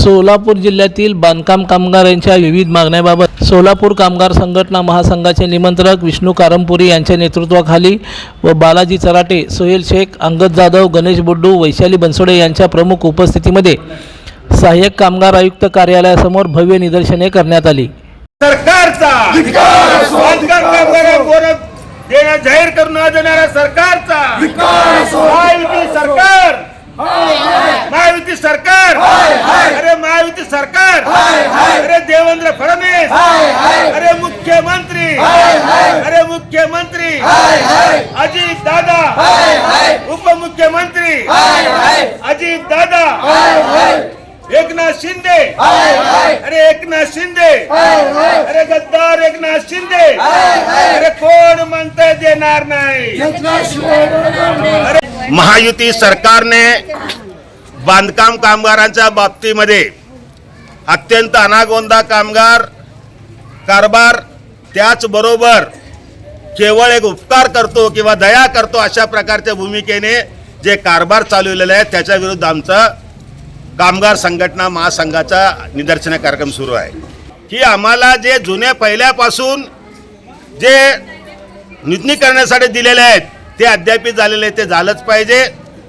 सोलापूर जिल्ह्यातील बांधकाम कामगारांच्या विविध मागण्याबाबत सोलापूर कामगार संघटना महासंघाचे निमंत्रक विष्णू कारंपुरी यांच्या नेतृत्वाखाली व बालाजी चराटे सोहेल शेख अंगद जाधव गणेश बुड्डू वैशाली बनसोडे यांच्या प्रमुख उपस्थितीमध्ये सहाय्यक कामगार आयुक्त कार्यालयासमोर भव्य निदर्शने करण्यात आली. सरकारचा जाहीर करून देणाऱ्या सरकारचा सरकार महायुती सरकार अरे महायुती सरकार अरे देवेंद्र फडणवीस अरे मुख्यमंत्री अरे मुख्यमंत्री अजित दादा उपमुख्यमंत्री अजित दादा एकनाथ शिंदे अरे एकनाथ शिंदे अरे गद्दार एकनाथ शिंदे अरे कोण म्हणतंय देणार नाही अरे महायुती सरकारने बांधकाम कामगारांच्या बाबतीमध्ये अत्यंत अनागोंदा कामगार कारभार त्याचबरोबर केवळ एक उपकार करतो किंवा दया करतो अशा प्रकारच्या भूमिकेने जे कारभार चालवलेले आहेत त्याच्या विरुद्ध आमचं कामगार संघटना महासंघाचा निदर्शन कार्यक्रम सुरू आहे. की आम्हाला जे जुने पहिल्यापासून जे नूतनीकरणासाठी दिलेले आहेत ते अद्याप झालेले ते झालंच पाहिजे.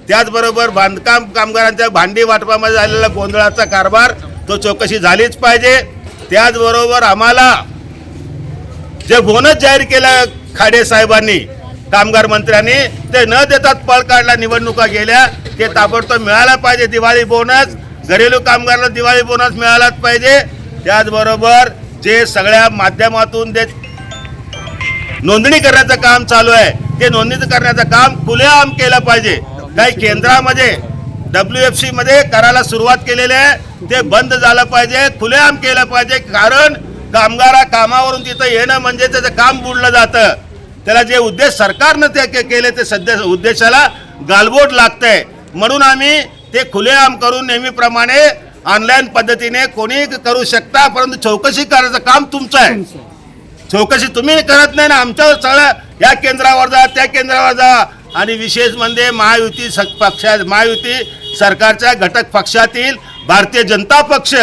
त्याचबरोबर बांधकाम कामगारांच्या भांडी वाटपामध्ये झालेला गोंधळाचा कारभार तो चौकशी झालीच पाहिजे. त्याचबरोबर आम्हाला जे बोनस जाहीर केला खाडे साहेबांनी कामगार मंत्र्यांनी ते न देतात पळ काढला निवडणुका गेल्या ते ताबडतोब मिळाला पाहिजे दिवाळी बोनस. घरेलू कामगारांना दिवाळी बोनस मिळालाच पाहिजे. त्याचबरोबर जे सगळ्या माध्यमातून जे नोंदणी करण्याचं काम चालू आहे ते नोंदणी करण्याचं काम खुलेआम केलं पाहिजे. काही केंद्रामध्ये डब्ल्यू एफ सी मध्ये करायला सुरुवात केलेली आहे. ते बंद झालं पाहिजे खुलेआम केलं पाहिजे कारण कामगारा कामावरून तिथं येणं म्हणजे त्याचं काम बुडलं जातं. त्याला जे उद्देश सरकारनं ते केले ते सध्या उद्देशाला गालबोट लागतंय. म्हणून आम्ही ते खुलेआम करून नेहमीप्रमाणे ऑनलाईन पद्धतीने कोणी करू शकता परंतु चौकशी करायचं काम तुमचं आहे. चौकशी तुम्ही करत नाही ना आमच्यावर सगळं या केंद्रावर जा त्या केंद्रावर जा. आणि विशेष म्हणजे महायुती पक्षा महायुती सरकारच्या घटक पक्षातील भारतीय जनता पक्ष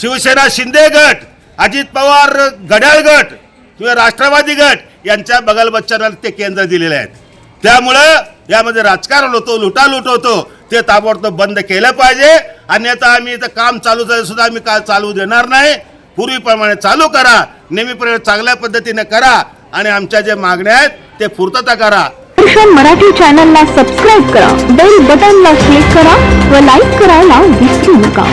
शिवसेना शिंदे गट अजित पवार गड्याळ गट किंवा राष्ट्रवादी गट यांच्या बगल बच्चांना ते केंद्र दिलेले आहेत. त्यामुळं यामध्ये राजकारण होतो लुटालूट होतो ते ताबडतोब बंद केलं पाहिजे. अन्यथा आम्ही इथं काम चालू झालं सुद्धा आम्ही का चालू देणार नाही. पूर्वीप्रमाणे चालू करा नेहमीप्रमाणे चांगल्या पद्धतीने करा आणि आमच्या ज्या मागण्या आहेत ते पूर्तता करा. शिक्षण मराठी चॅनलला सबस्क्राईब करा बेल बटनला क्लिक करा व लाईक करायला विसरू नका.